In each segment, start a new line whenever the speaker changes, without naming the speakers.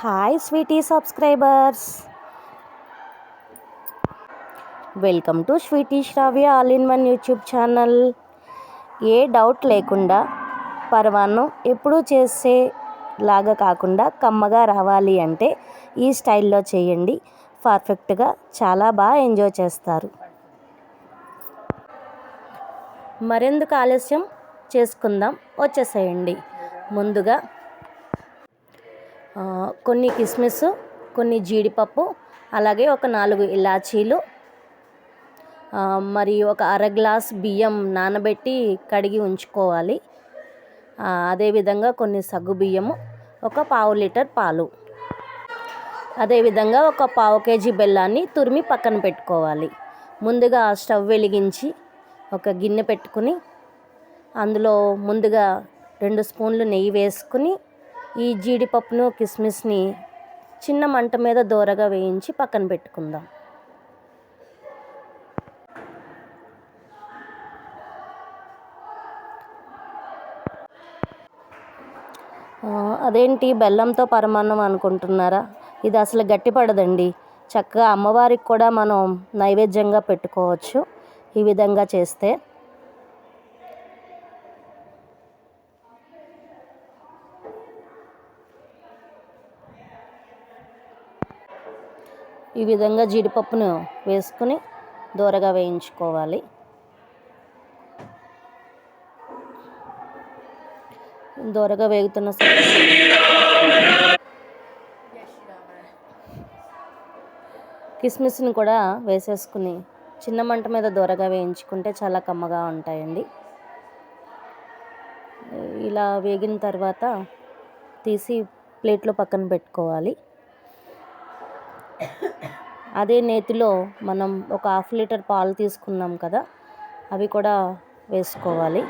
Hi sweety subscribers welcome to sweety Shravya all in one YouTube channel a doubt లేకుండా పర్వాన్నం ఎప్పుడూ చేసే లాగా కాకుండా కమ్మగా రావాలి అంటే ఈ స్టైల్లో చేయండి. పర్ఫెక్ట్గా చాలా బాగా ఎంజాయ్ చేస్తారు. మరెందుకు ఆలస్యం? చేసుకుందాం. వచ్చేసేయండి. ముందుగా కొన్ని కిస్మిస్ కొన్ని జీడిపప్పు అలాగే ఒక నాలుగు ఇలాచీలు మరియు ఒక అర గ్లాస్ బియ్యం నానబెట్టి కడిగి ఉంచుకోవాలి. అదేవిధంగా కొన్ని సగ్గు బియ్యము ఒక పావు లీటర్ పాలు. అదేవిధంగా ఒక పావు కేజీ బెల్లాన్ని తురిమి పక్కన పెట్టుకోవాలి. ముందుగా స్టవ్ వెలిగించి ఒక గిన్నె పెట్టుకుని అందులో ముందుగా రెండు స్పూన్లు నెయ్యి వేసుకుని ఈ జీడిపప్పును కిస్మిస్ని చిన్న మంట మీద దోరగా వేయించి పక్కన పెట్టుకుందాం. అదేంటి బెల్లంతో పరమాన్నం అనుకుంటున్నారా? ఇది అసలు గట్టిపడదండి. చక్కగా అమ్మవారికి కూడా మనం నైవేద్యంగా పెట్టుకోవచ్చు. ఈ విధంగా చేస్తే ఈ విధంగా జీడిపప్పును వేసుకుని దూరగా వేయించుకోవాలి. దూరగా వేగుతున్న కిస్మిస్ని కూడా వేసేసుకుని చిన్న మంట మీద దూరగా వేయించుకుంటే చాలా కమ్మగా ఉంటాయండి. ఇలా వేగిన తర్వాత తీసి ప్లేట్లో పక్కన పెట్టుకోవాలి. అదే నేతిలో మనం ఒక హాఫ్ లీటర్ పాలు తీసుకున్నాం కదా అవి కూడా వేసుకోవాలి.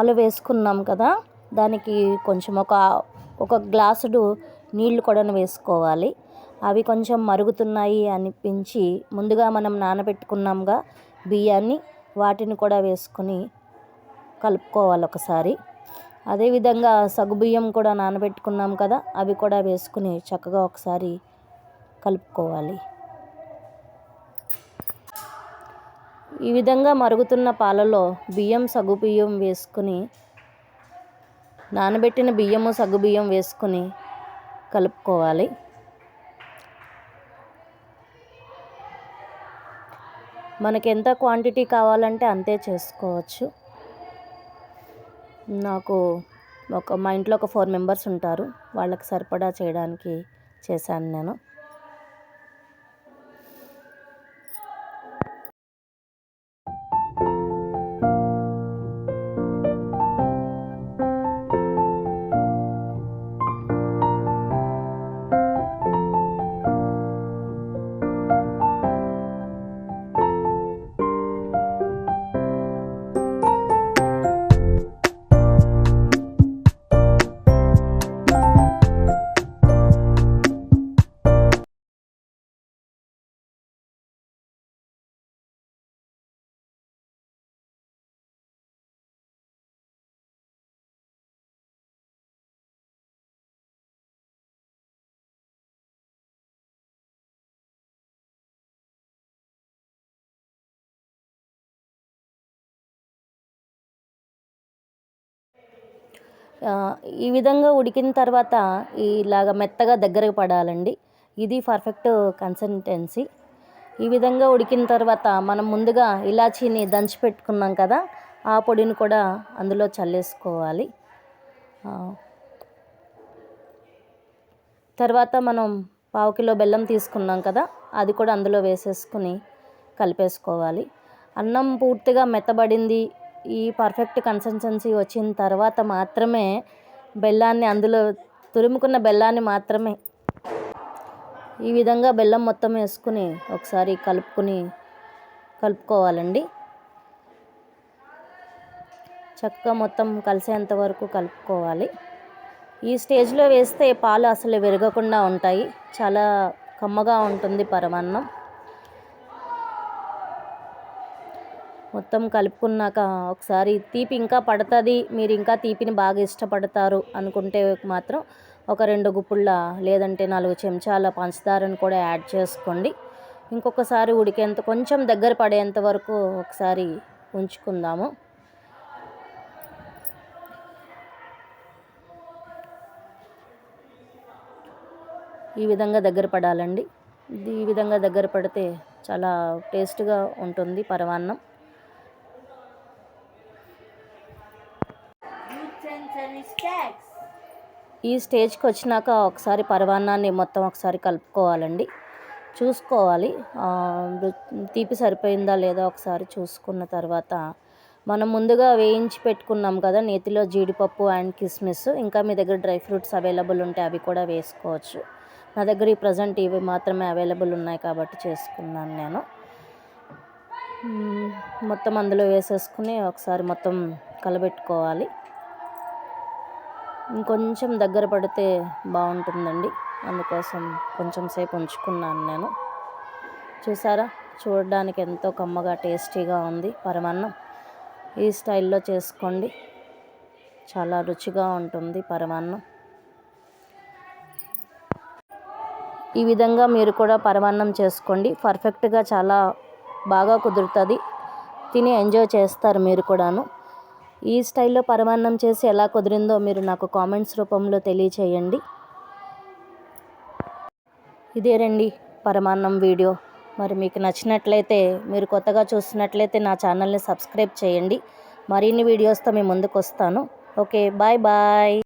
పాలు వేసుకున్నాం కదా దానికి కొంచెం ఒక ఒక గ్లాసుడు నీళ్ళు కూడా వేసుకోవాలి. అవి కొంచెం మరుగుతున్నాయి అనిపించి ముందుగా మనం నానబెట్టుకున్నాంగా బియ్యాన్ని వాటిని కూడా వేసుకొని కలుపుకోవాలి ఒకసారి. అదేవిధంగా సగ్గుబియ్యం కూడా నానబెట్టుకున్నాం కదా అవి కూడా వేసుకుని చక్కగా ఒకసారి కలుపుకోవాలి. ఈ విధంగా మరుగుతున్న పాలలో బియ్యం సగ్గుబియ్యం వేసుకుని నానబెట్టిన బియ్యము సగ్గుబియ్యం వేసుకుని కలుపుకోవాలి. మనకి ఎంత క్వాంటిటీ కావాలంటే అంతే చేసుకోవచ్చు. నాకు ఒక మా ఇంట్లో ఒక ఫోర్ మెంబర్స్ ఉంటారు. వాళ్ళకి సరిపడా చేయడానికి చేశాను నేను. ఈ విధంగా ఉడికిన తర్వాత ఇలాగ మెత్తగా దగ్గరకు పడాలండి. ఇది పర్ఫెక్ట్ కన్సిస్టెన్సీ ఈ విధంగా ఉడికిన తర్వాత మనం ముందుగా ఇలాచీని దంచి పెట్టుకున్నాం కదా ఆ పొడిని కూడా అందులో చల్లేసుకోవాలి. తర్వాత మనం పావు కిలో బెల్లం తీసుకున్నాం కదా అది కూడా అందులో వేసేసుకుని కలిపేసుకోవాలి. అన్నం పూర్తిగా మెత్తబడింది ఈ పర్ఫెక్ట్ కన్సిస్టెన్సీ వచ్చిన తర్వాత మాత్రమే బెల్లాన్ని అందులో తురుముకున్న బెల్లాన్ని మాత్రమే ఈ విధంగా బెల్లం మొత్తం వేసుకుని ఒకసారి కలుపుకుని కలుపుకోవాలండి. చక్కగా మొత్తం కలిసేంత వరకు కలుపుకోవాలి. ఈ స్టేజ్లో వేస్తే పాలు అసలు విరగకుండా ఉంటాయి. చాలా కమ్మగా ఉంటుంది పరమాన్నం. మొత్తం కలుపుకున్నాక ఒకసారి తీపి ఇంకా పడుతుంది మీరు ఇంకా తీపిని బాగా ఇష్టపడతారు అనుకుంటే మాత్రం ఒక రెండు గుప్పుళ్ళ లేదంటే నాలుగు చెంచాల పంచదారను కూడా యాడ్ చేసుకోండి. ఇంకొకసారి ఉడికేంత కొంచెం దగ్గర పడేంత వరకు ఒకసారి ఉంచుకుందాము. ఈ విధంగా దగ్గర పడాలండి. ఇది ఈ విధంగా దగ్గర పడితే చాలా టేస్ట్గా ఉంటుంది పరమాన్నం. ఈ స్టేజ్కి వచ్చినాక ఒకసారి పరమాన్నాన్ని మొత్తం ఒకసారి కలుపుకోవాలండి. చూసుకోవాలి. తీపి సరిపోయిందా లేదా ఒకసారి చూసుకున్న తర్వాత మనం ముందుగా వేయించి పెట్టుకున్నాం కదా నేతిలో జీడిపప్పు అండ్ కిస్మిస్. ఇంకా మీ దగ్గర డ్రై ఫ్రూట్స్ అవైలబుల్ ఉంటే అవి కూడా వేసుకోవచ్చు. నా దగ్గర ఈ ప్రజెంట్ ఇవి మాత్రమే అవైలబుల్ ఉన్నాయి కాబట్టి చేసుకున్నాను నేను. మొత్తం అందులో వేసేసుకుని ఒకసారి మొత్తం కలబెట్టుకోవాలి. ఇంకొంచెం దగ్గర పడితే బాగుంటుందండి. అందుకోసం కొంచెం సేపు ఉంచుకున్నాను నేను. చూసారా? చూడడానికి ఎంతో కమ్మగా టేస్టీగా ఉంది పరమాన్నం. ఈ స్టైల్లో చేసుకోండి. చాలా రుచిగా ఉంటుంది పరమాన్నం. ఈ విధంగా మీరు కూడా పరమాన్నం చేసుకోండి. పర్ఫెక్ట్గా చాలా బాగా కుదురుతుంది. తిని ఎంజాయ్ చేస్తారు మీరు కూడాను. ఈ స్టైల్లో పరమాన్నం చేసి ఎలా కుదిరిందో మీరు నాకు కామెంట్స్ రూపంలో తెలియచేయండి. ఇదే రండి పరమాన్నం వీడియో. మరి మీకు నచ్చినట్లయితే మీరు కొత్తగా చూస్తున్నట్లయితే నా ఛానల్ని సబ్స్క్రైబ్ చేయండి. మరిన్ని వీడియోస్తో మీ ముందుకు వస్తాను ఓకే బాయ్ బాయ్.